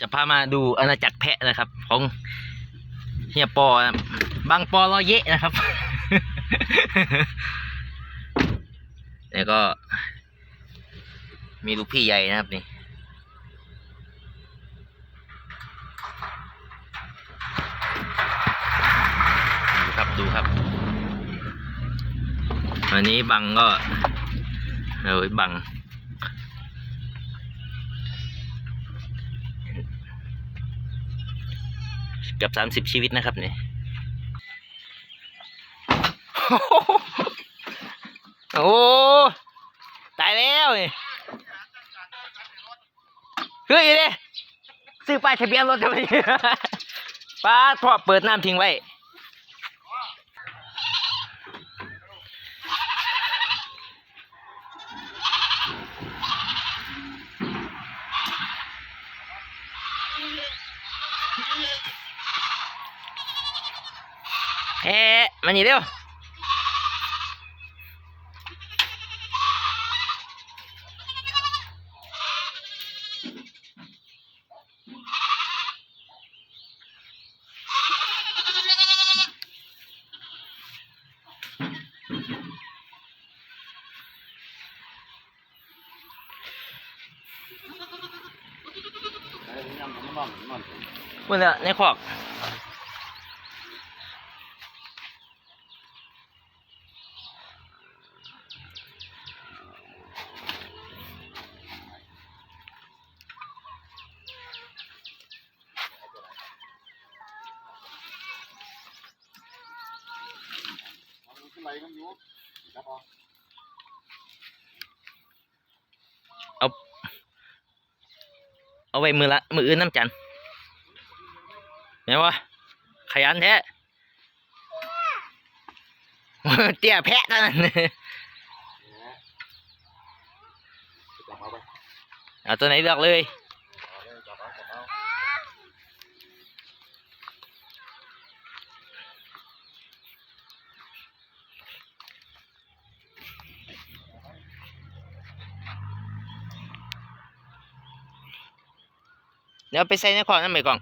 จะพามาดูอาณาจักรแพะนะครับ ของเฮียปอนะครับบางปอรอเยะนะครับแล้วก็ มีลูกพี่ใหญ่นะครับนี่ดูครับดูครับวันนี้บังก็เอ้ยบัง เกือบสามสิบชีวิตนะครับเนี่ยโอ้ตายแล้วนี่เฮ้ยเด้ซื้อป้ายทะเบียนรถทำไมป้าทอเปิดน้ำทิ้งไว้ เอ๊ะมานี่เร็วพูดแล้วในขอก เอาไว้มือละ มืออื่นน้ำจันเห็นวะขยันแท้เตี้ยแพะเท่านั้นเอาตัวไหนเลือกเลย เดี๋ยวไปใส่ในขอนั่นไปก่อน